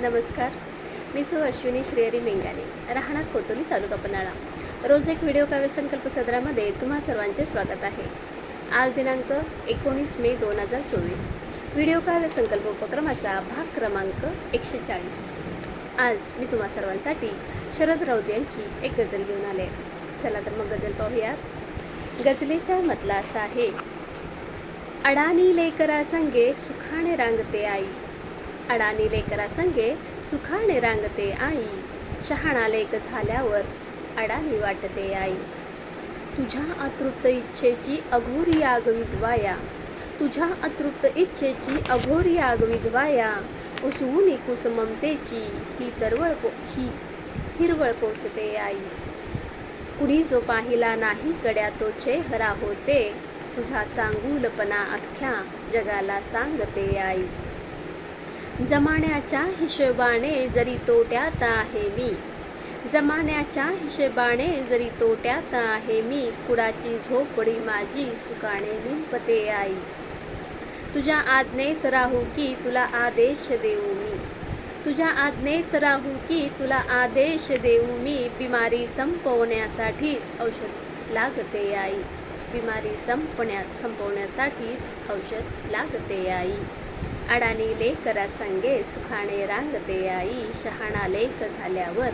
नमस्कार. मी सु अश्विनी श्रेयरी मेंगाने राहणार कोतोली तालुका पन्हाळा. रोज एक व्हिडिओ काव्य संकल्प सदरामध्ये तुम्हा सर्वांचे स्वागत आहे. आज दिनांक एकोणीस मे दोन हजार चोवीस. व्हिडिओ काव्य संकल्प उपक्रमाचा भाग क्रमांक एकशे चाळीस. आज मी तुम्हा सर्वांसाठी शरद राऊत यांची एक गझल घेऊन आले. चला तर मग गझल पाहूयात. गझलेचा मतला असा आहे. अडाणी लेकरा संगे सुखाने रांगते आई. अडाणी लेकरा संगे सुखाने रांगते आई. शहाणा लेक झाल्यावर अडाणी वाटते आई. तुझ्या अतृप्त इच्छेची अघोरी आग विजवाया. तुझ्या अतृप्त इच्छेची अघोरी आग विजवाया. उसवून कुसममतेची ही तरवळ पो ही हिरवळ पोसते आई. कुणी जो पाहिला नाही गड्या तो चेहरा होते. तुझा चांगुलपणा अख्ख्या जगाला सांगते आई. जमान्याच्या हिशोबाने जरी तोट्यात आहे मी. जमान्याच्या हिशेबाने जरी तोट्यात आहे मी कुडाची झोपडी माझी सुकाने लिंपते आई. तुझ्या आज्ञेत राहू की तुला आदेश देऊ मी. तुझ्या आज्ञेत राहू की तुला आदेश देऊ मी बिमारी संपवण्यासाठीच औषध लागते आई. बिमारी संपण्या संपवण्यासाठीच औषध लागते आई. अडाणी लेकरा संगे सुखाने रांगते आई. शहाणा लेक झाल्यावर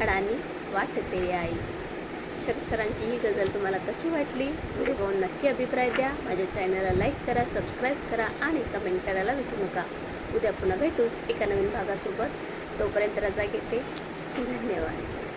अडाणी वाटते आई. सरांची ही गझल तुम्हाला कशी वाटली? व्हिडिओ पाहून नक्की अभिप्राय द्या. माझ्या चॅनलला लाईक करा सबस्क्राईब करा आणि कमेंट करायला विसरू नका. उद्या पुन्हा भेटूच एका नवीन भागासोबत. तोपर्यंत रजा घेते. धन्यवाद.